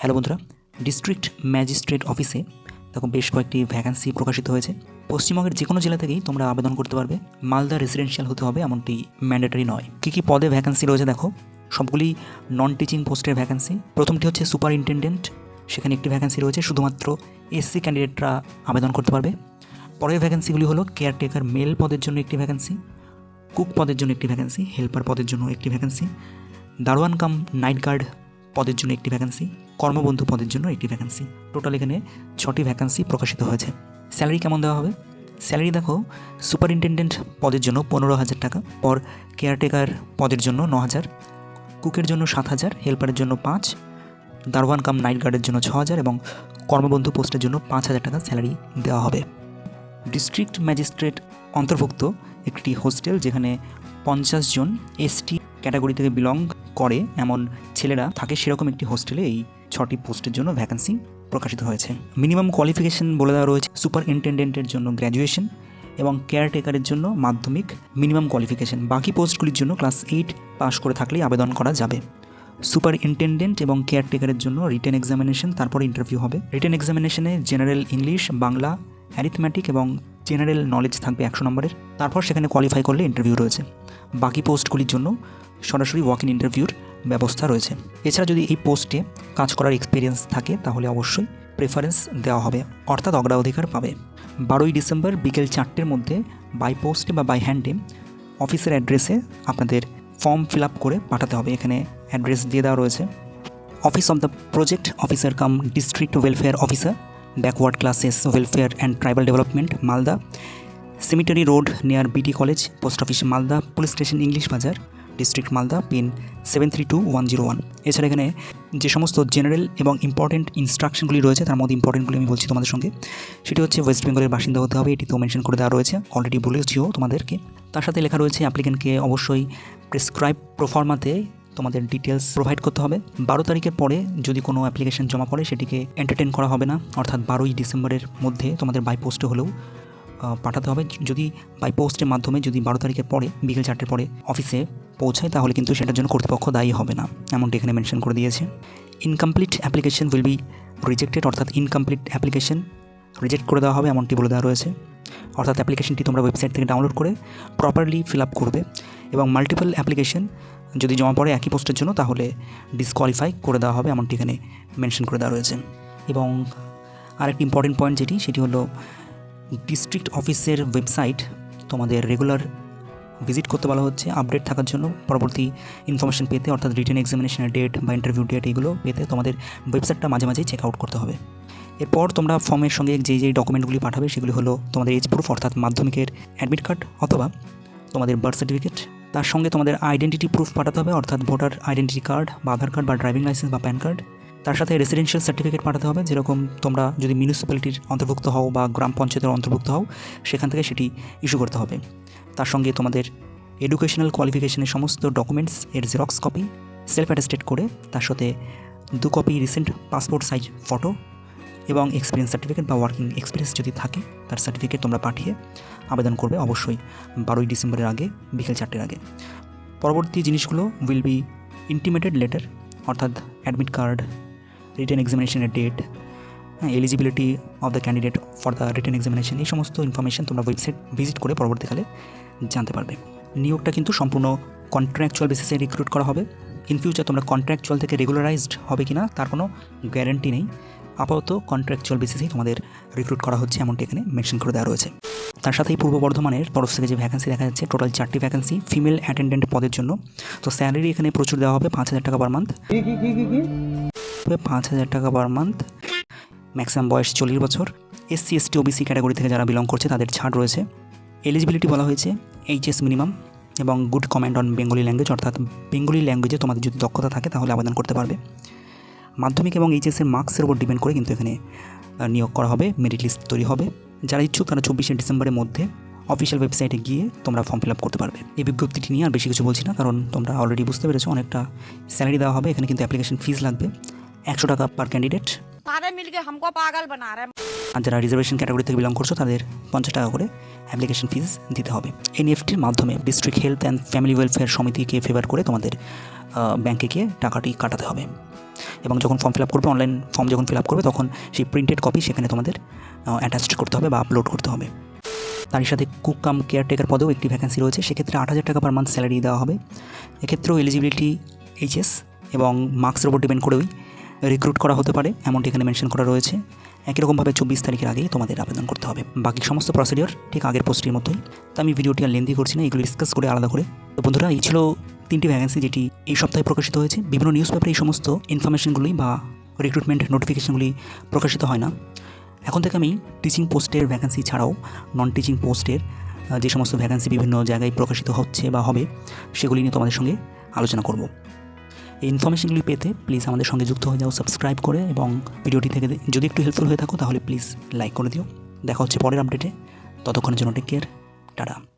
Hello বন্ধুরা district magistrate অফিসে দেখো বেশ কয়েকটি ভ্যাকান্সি প্রকাশিত হয়েছে। পশ্চিমবঙ্গের যে কোনো জেলা থেকেই তোমরা আবেদন করতে পারবে। মালদা রেসিডেন্সিয়াল হতে হবে, এমনটি ম্যান্ডেটরি নয়। কী কী পদে ভ্যাকান্সি রয়েছে দেখো। সবগুলি নন টিচিং পোস্টের ভ্যাকান্সি প্রথমটি হচ্ছে সুপারিনটেন্ডেন্ট সেখানে একটি ভ্যাকান্সি রয়েছে, শুধুমাত্র এসসি ক্যান্ডিডেটরা আবেদন করতে পারবে। পরের ভ্যাকান্সিগুলি হলো কেয়ারটেকার মেল পদের জন্য একটি ভ্যাকান্সি কুক পদের জন্য একটি ভ্যাকান্সি হেল্পার পদের জন্য একটি ভ্যাকান্সি দারোয়ান কাম নাইট গার্ড পদের জন্য একটি ভ্যাকান্সি কর্মবন্ধু পদের জন্য একটি ভ্যাকান্সি টোটাল এখানে ছটি ভ্যাকান্সি প্রকাশিত হয়েছে। স্যালারি কেমন দেওয়া হবে? স্যালারি দেখো সুপারিনটেন্ডেন্ট পদের জন্য পনেরো হাজার টাকা, পর কেয়ারটেকার পদের জন্য ন হাজার কুকের জন্য সাত হাজার হেল্পারের জন্য পাঁচ, দারোয়ান কাম নাইট গার্ডের জন্য ছ হাজার এবং কর্মবন্ধু পোস্টের জন্য পাঁচ হাজার টাকা স্যালারি দেওয়া হবে। ডিস্ট্রিক্ট ম্যাজিস্ট্রেট অন্তর্ভুক্ত একটি হোস্টেল যেখানে পঞ্চাশ জন এসটি ক্যাটাগরি থেকে বিলং করে এমন ছেলেরা থাকে সেরকম একটি হোস্টেলে এই ছটি পোস্টের জন্য ভ্যাকান্সি প্রকাশিত হয়েছে। মিনিমাম কোয়ালিফিকেশন বলে দেওয়া রয়েছে সুপারিনটেন্ডেন্টের জন্য গ্র্যাজুয়েশন এবং কেয়ারটেকারের জন্য মাধ্যমিক মিনিমাম কোয়ালিফিকেশন। বাকি পোস্টগুলির জন্য ক্লাস এইট পাস করে থাকলেই আবেদন করা যাবে। সুপারিনটেন্ডেন্ট এবং কেয়ারটেকারের জন্য রিটেন এক্সামিনেশন, তারপরে ইন্টারভিউ হবে। রিটেন এক্সামিনেশনে জেনারেল ইংলিশ, বাংলা অ্যারিথমেটিক এবং জেনারেল নলেজ থাকবে একশো নম্বরের। তারপর সেখানে কোয়ালিফাই করলে ইন্টারভিউ রয়েছে। বাকি পোস্টগুলির জন্য সরাসরি ওয়াক ইন ইন্টারভিউর ব্যবস্থা রয়েছে। এছাড়া যদি এই পোস্টে কাজ করার এক্সপিরিয়েন্স থাকে, তাহলে অবশ্যই প্রেফারেন্স দেওয়া হবে, অর্থাৎ অগ্রাধিকার পাবে। বারোই ডিসেম্বর বিকেল চারটের মধ্যে বাই পোস্টে বা বাই হ্যান্ডে অফিসের অ্যাড্রেসে আপনাদের ফর্ম ফিল আপ করে পাঠাতে হবে। এখানে অ্যাড্রেস দিয়ে দেওয়া রয়েছে। Office of the project officer cum district welfare officer backward classes welfare and tribal development Malda cemetery road near BT college post office Malda police station English Bazar district Malda pin seven three two one zero one এছাড়া এখানে যে সমস্ত general এবং important ইনস্ট্রাকশনগুলি রয়েছে, তার মধ্যে ইম্পর্টেন্টগুলি আমি বলছি তোমাদের সঙ্গে। সেটি হচ্ছে ওয়েস্ট বেঙ্গলের বাসিন্দা হতে হবে এটি তো মেনশন করে দেওয়া রয়েছে। অলরেডি বলেছিও তোমাদেরকে। তার সাথে লেখা রয়েছে অ্যাপ্লিকেন্টকে অবশ্যই প্রেসক্রাইব প্রফর্মাতে তোমাদের ডিটেলস প্রোভাইড করতে হবে। বারো তারিখের পরে যদি কোনো অ্যাপ্লিকেশন জমা পড়ে, সেটিকে এন্টারটেন করা হবে না। অর্থাৎ বারোই ডিসেম্বরের মধ্যে তোমাদের বাই পোস্টে হলেও পাঠাতে হবে। যদি বাই পোস্টের মাধ্যমে যদি বারো তারিখের পরে, বিকেল চারটের পরে অফিসে পৌঁছায়, তাহলে কিন্তু সেটার জন্য কর্তৃপক্ষ দায়ী হবে না, এমনটি এখানে মেনশন করে দিয়েছে। Incomplete application will be rejected অর্থাৎ ইনকমপ্লিট অ্যাপ্লিকেশন রিজেক্ট করে দেওয়া হবে, এমনটি বলে দেওয়া রয়েছে। অর্থাৎ অ্যাপ্লিকেশনটি তোমরা ওয়েবসাইট থেকে ডাউনলোড করে প্রপারলি ফিল আপ করবে এবং মাল্টিপল অ্যাপ্লিকেশন যদি জমা পড়ে একই পোস্টের জন্য, তাহলে ডিসকোয়ালিফাই করে দেওয়া হবে, এমনটি এখানে মেনশন করে দেওয়া রয়েছে। এবং আরেকটি ইম্পর্টেন্ট পয়েন্ট যেটি, সেটি হলো ডিস্ট্রিক্ট অফিসের ওয়েবসাইট তোমাদের রেগুলার ভিজিট করতে বলা হচ্ছে আপডেট থাকার জন্য। পরবর্তী ইনফরমেশন পেতে, অর্থাৎ রিটেন এক্সামিনেশনের ডেট বা ইন্টারভিউ ডেট এগুলো পেতে তোমাদের ওয়েবসাইটটা মাঝে মাঝেই চেক আউট করতে হবে। এরপর তোমরা ফর্মের সঙ্গে যে যে ডকুমেন্টগুলি পাঠাবে, সেগুলি হলো তোমাদের এজ প্রুফ অর্থাৎ মাধ্যমিকের অ্যাডমিট কার্ড অথবা তোমাদের বার্থ সার্টিফিকেট তার সঙ্গে তোমাদের আইডেন্টিটি প্রুফ পাঠাতে হবে, অর্থাৎ ভোটার আইডেন্টিটি কার্ড বা আধার কার্ড বা ড্রাইভিং লাইসেন্স বা প্যান কার্ড তার সাথে রেসিডেন্সিয়াল সার্টিফিকেট পাঠাতে হবে, যেরকম তোমরা যদি মিউনিসিপ্যালিটির অন্তর্ভুক্ত হও বা গ্রাম পঞ্চায়েতের অন্তর্ভুক্ত হও, সেখান থেকে সেটি ইস্যু করতে হবে। তার সঙ্গে তোমাদের এডুকেশনাল কোয়ালিফিকেশনের সমস্ত ডকুমেন্টস এর জেরক্স কপি সেলফ অ্যাটেস্টেড করে, তার সাথে দু copy recent passport size photo এবং এক্সপিরিয়েন্স সার্টিফিকেট বা ওয়ার্কিং এক্সপিরিয়েন্স যদি থাকে, তার সার্টিফিকেট তোমরা পাঠিয়ে আবেদন করবে অবশ্যই বারোই ডিসেম্বরের আগে, বিকেল চারটের আগে। পরবর্তী জিনিসগুলো উইল বি ইন্টিমেটেড লেটার অর্থাৎ অ্যাডমিট কার্ড রিটেন এক্সামিনেশনের ডেট হ্যাঁ eligibility of the candidate for the written examination এই সমস্ত ইনফরমেশন তোমরা ওয়েবসাইট ভিজিট করে পরবর্তীকালে জানতে পারবে। নিয়োগটা কিন্তু সম্পূর্ণ কন্ট্রাকচুয়াল বেসিসে রিক্রুট করা হবে। ইন ফিউচার তোমরা কন্ট্রাকচুয়াল থেকে রেগুলারাইজড হবে কি না তার কোনো গ্যারান্টি নেই। আপাতত কন্ট্রাকচুয়াল বেসিসেই তোমাদের রিক্রুট করা হচ্ছে এমনটি এখানে মেনশন করে দেওয়া রয়েছে। তার সাথেই পূর্ব বর্ধমানের তরফ থেকে যে ভ্যাকেন্সি দেখা যাচ্ছে টোটাল চারটি ভ্যাকেন্সি ফিমেল অ্যাটেন্ডেন্ট পদের জন্য। তো স্যালারি এখানে প্রচুর দেওয়া হবে পাঁচ হাজার টাকা পার মান্থ পাঁচ হাজার টাকা পার মান্থ ম্যাক্সিমাম বয়স চল্লিশ বছর। এসসি এসটি ওবিসি ক্যাটাগরি থেকে যারা বিলং করছে তাদের ছাড় রয়েছে। এলিজিবিলিটি বলা হয়েছে এইচএস মিনিমাম এবং good command on Bengali language অর্থাৎ বেঙ্গলি ল্যাঙ্গুয়েজে তোমাদের যদি দক্ষতা থাকে তাহলে আবেদন করতে পারবে। মাধ্যমিক এবং এইচএসের মার্কসের উপর ডিপেন্ড করে কিন্তু এখানে নিয়োগ করা হবে, মেরিট লিস্ট তৈরি হবে। যারা ইচ্ছুক তারা চব্বিশে ডিসেম্বরের মধ্যে অফিসিয়াল ওয়েবসাইটে গিয়ে তোমরা ফর্ম ফিল আপ করতে পারবে। এই বিজ্ঞপ্তিটি নিয়ে আর বেশি কিছু বলছি না, কারণ তোমরা অলরেডি বুঝতে পেরেছ, অনেকটা স্যালারি দেওয়া হবে। এখানে কিন্তু অ্যাপ্লিকেশন ফিজ লাগবে। একশো টাকা পার ক্যান্ডিডেট सारे मिलके हमको पागल बना रहे हैं আর যারা রিজার্ভেশন ক্যাটাগরি থেকে বিলং করছো তাদের পঞ্চাশ টাকা করে অ্যাপ্লিকেশন ফিস দিতে হবে এনএফটির মাধ্যমে district health and family welfare সমিতিকে favour করে তোমাদের ব্যাংকে গিয়ে টাকাটি কাটাতে হবে এবং যখন ফর্ম ফিল আপ করবে অনলাইন ফর্ম যখন ফিল আপ করবে তখন সেই প্রিন্টেড কপি সেখানে তোমাদের অ্যাটাচড করতে হবে বা আপলোড করতে হবে তারই সাথে কুক কাম কেয়ারটেকার পদেও একটি ভ্যাকেন্সি রয়েছে সেক্ষেত্রে আট হাজার টাকা পার মান্থ স্যালারি দেওয়া হবে এক্ষেত্রেও এলিজিবিলিটি এইচএস এবং মার্কসের উপর ডিপেন্ড করেই রিক্রুট করা হতে পারে, এমনটি এখানে মেনশন করা রয়েছে। একই রকমভাবে চব্বিশ তারিখের আগেই তোমাদের আবেদন করতে হবে। বাকি সমস্ত প্রসিডিওর ঠিক আগের পোস্টের মতোই। তো আমি ভিডিওটি আর লেন্দি করছি না, এগুলো ডিসকাস করে আলাদা করে। তো বন্ধুরা, এই ছিল তিনটি ভ্যাকেন্সি যেটি এই সপ্তাহে প্রকাশিত হয়েছে। বিভিন্ন নিউজ পেপারে এই সমস্ত ইনফরমেশনগুলি বা রিক্রুটমেন্ট নোটিফিকেশনগুলি প্রকাশিত হয় না। এখন থেকে আমি টিচিং পোস্টের ভ্যাকেন্সি ছাড়াও নন টিচিং পোস্টের যে সমস্ত ভ্যাকেন্সি বিভিন্ন জায়গায় প্রকাশিত হচ্ছে বা হবে, সেগুলি নিয়ে তোমাদের সঙ্গে আলোচনা করব। এই ইনফরমেশনগুলি পেতে প্লিজ আমাদের সঙ্গে যুক্ত হয়ে যাও সাবস্ক্রাইব করে এবং ভিডিওটি থেকে যদি একটু হেল্পফুল হয়ে থাকো তাহলে প্লিজ লাইক করে দিও। দেখা হচ্ছে পরের আপডেটে ততক্ষণের জন্য টেক কেয়ার টাটা।